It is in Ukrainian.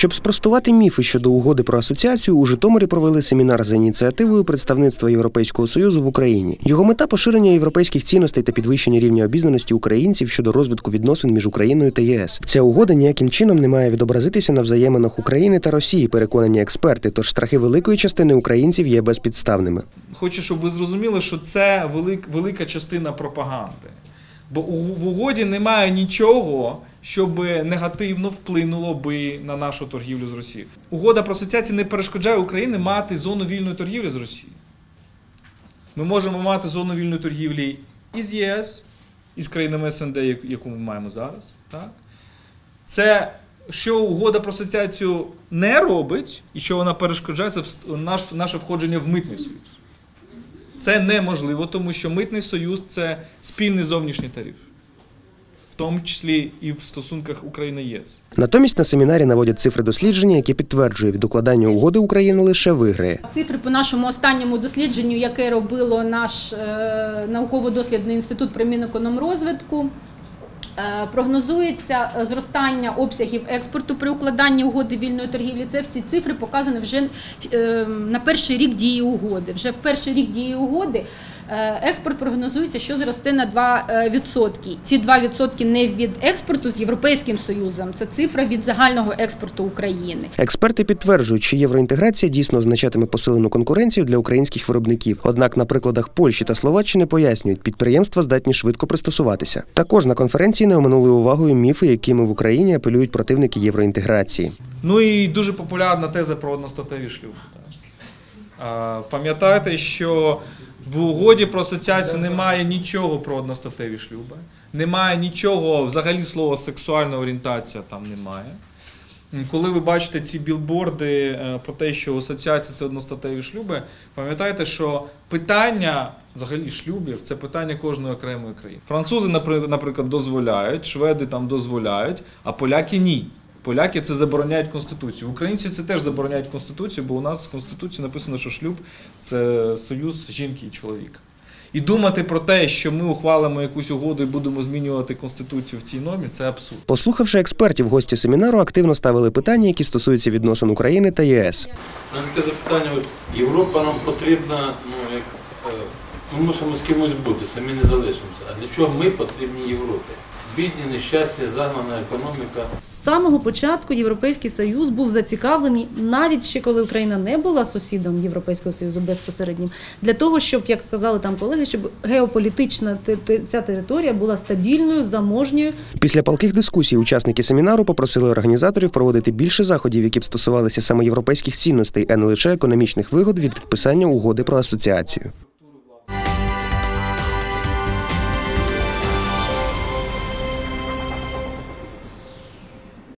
Щоб спростувати міфи щодо угоди про асоціацію, у Житомирі провели семінар за ініціативою представництва Європейського союзу в Україні. Його мета поширення європейських цінностей та підвищення рівня обізнаності українців щодо розвитку відносин між Україною та ЄС. Ця угода ніяким чином не має відобразитися на взаєминах України та Росії, переконані експерти. Тож страхи великої частини українців є безпідставними. Хочу, щоб ви зрозуміли, що це велик, велика частина пропаганди. Бо в угоді немає нічого, щоб негативно вплинуло би на нашу торгівлю з Росією. Угода про асоціацію не перешкоджає Україні мати зону вільної торгівлі з Росією. Ми можемо мати зону вільної торгівлі із ЄС, із країнами СНД, яку ми маємо зараз. Так? Це, що угода про асоціацію не робить, і що вона перешкоджає, це наше входження в митний союз. Це неможливо, тому що митний союз це спільний зовнішній тариф, в тому числі і в стосунках України єс. Натомість на семінарі наводять цифри дослідження, які підтверджують, від укладання угоди України лише виграє. Цифри по нашому останньому дослідженню, яке робило наш е, науково-дослідний інститут при Мінекономрозвитку, прогнозується е, зростання обсягів експорту при укладанні угоди вільної торгівлі. Це всі цифри показані вже е, на перший рік дії угоди. Вже в перший рік дії угоди е, експорт прогнозується, що зросте на 2%. Ці 2% не від експорту з Європейським Союзом, це цифра від загального експорту України. Експерти підтверджують, що євроінтеграція дійсно означатиме посилену конкуренцію для українських виробників. Однак на прикладах Польщі та Словаччини пояснюють, підприємства здатні швидко пристосуватися. Також на конференції не оминули увагою міфи, якими в Україні апелюють противники євроінтеграції. Ну і дуже популярна теза про одностатеві шлюби. так. Пам'ятайте, що в угоді про асоціацію немає нічого про одностатеві шлюби, немає нічого, взагалі слова сексуальна орієнтація там немає. Коли ви бачите ці білборди е, про те, що асоціація це одностатеві шлюби, пам'ятайте, що питання взагалі шлюбів це питання кожної окремої країни. Французи, напри- наприклад, дозволяють, шведи там дозволяють, а поляки ні. Поляки це забороняють Конституцію. Українці це теж забороняють Конституцію, бо у нас в Конституції написано, що шлюб це союз жінки і чоловіка. І думати про те, що ми ухвалимо якусь угоду і будемо змінювати Конституцію в цій нормі, це абсурд. Послухавши експертів, гості семінару активно ставили питання, які стосуються відносин України та ЄС. Мене таке запитання, Європа нам потрібна, ну як е, ми мусимо з кимось бути, самі не залишимося. А для чого ми потрібні Європі? Бідні, нещастя, загнана економіка. З самого початку Європейський Союз був зацікавлений, навіть ще коли Україна не була сусідом Європейського Союзу безпосереднім, для того, щоб, як сказали там колеги, щоб геополітична ця територія була стабільною, заможньою, Після палких дискусій учасники семінару попросили організаторів проводити більше заходів, які б стосувалися саме європейських цінностей, а не лише економічних вигод від підписання угоди про асоціацію.